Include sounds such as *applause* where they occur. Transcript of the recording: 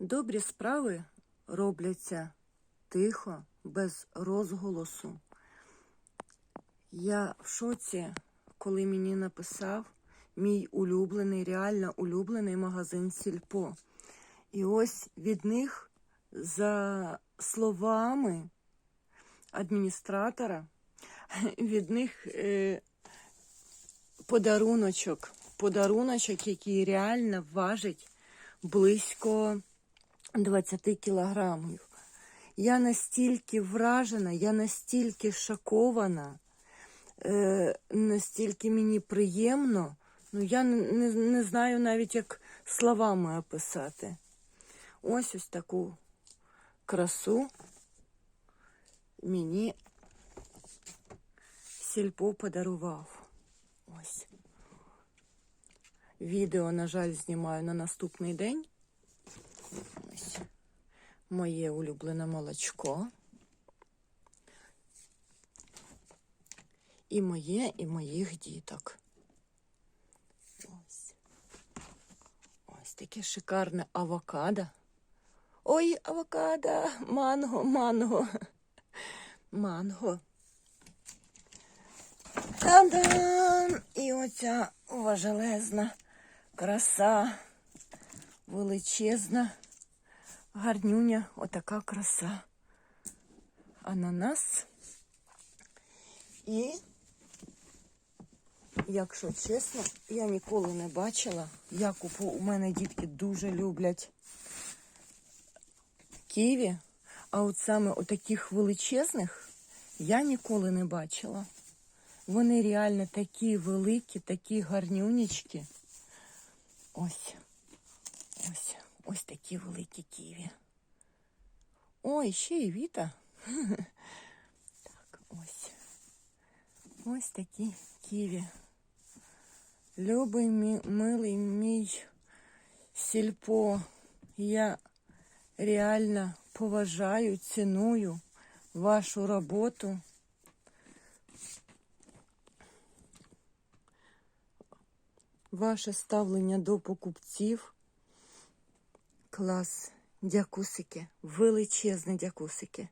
Добрі справи робляться тихо, без розголосу. Я в шоці, коли мені написав мій улюблений, реально улюблений магазин Сільпо. І ось від них, за словами адміністратора, *laughs* від них е, подаруночок, подаруночок, який реально важить близько 20 кілограмів. Я настільки вражена, я настільки шокована, е, настільки мені приємно. Ну, я не, не, знаю навіть, як словами описати. Ось ось таку красу мені сільпо подарував. Ось. Відео, на жаль, знімаю на наступний день. Ось. Моє улюблене молочко. І моє, і моїх діток. Ось. Ось таке шикарне авокадо. Ой, авокадо, манго, манго. Манго. Та-дам! І оця важелезна краса, величезна, гарнюня, отака краса. Ананас. І, якщо чесно, я ніколи не бачила. Я купу, у мене дітки дуже люблять ківі, а от саме отаких величезних я ніколи не бачила. Вони реально такі великі, такі гарнюнічки. Ось. Ось. Ось такі великі ківі. Ой, ще й віта. Так, ось. Ось такі ківі. Любий мій, милий мій сільпо. Я реально поважаю, ціную вашу роботу. Ваше ставлення до покупців. Клас. Дякусики. величезні дякусики.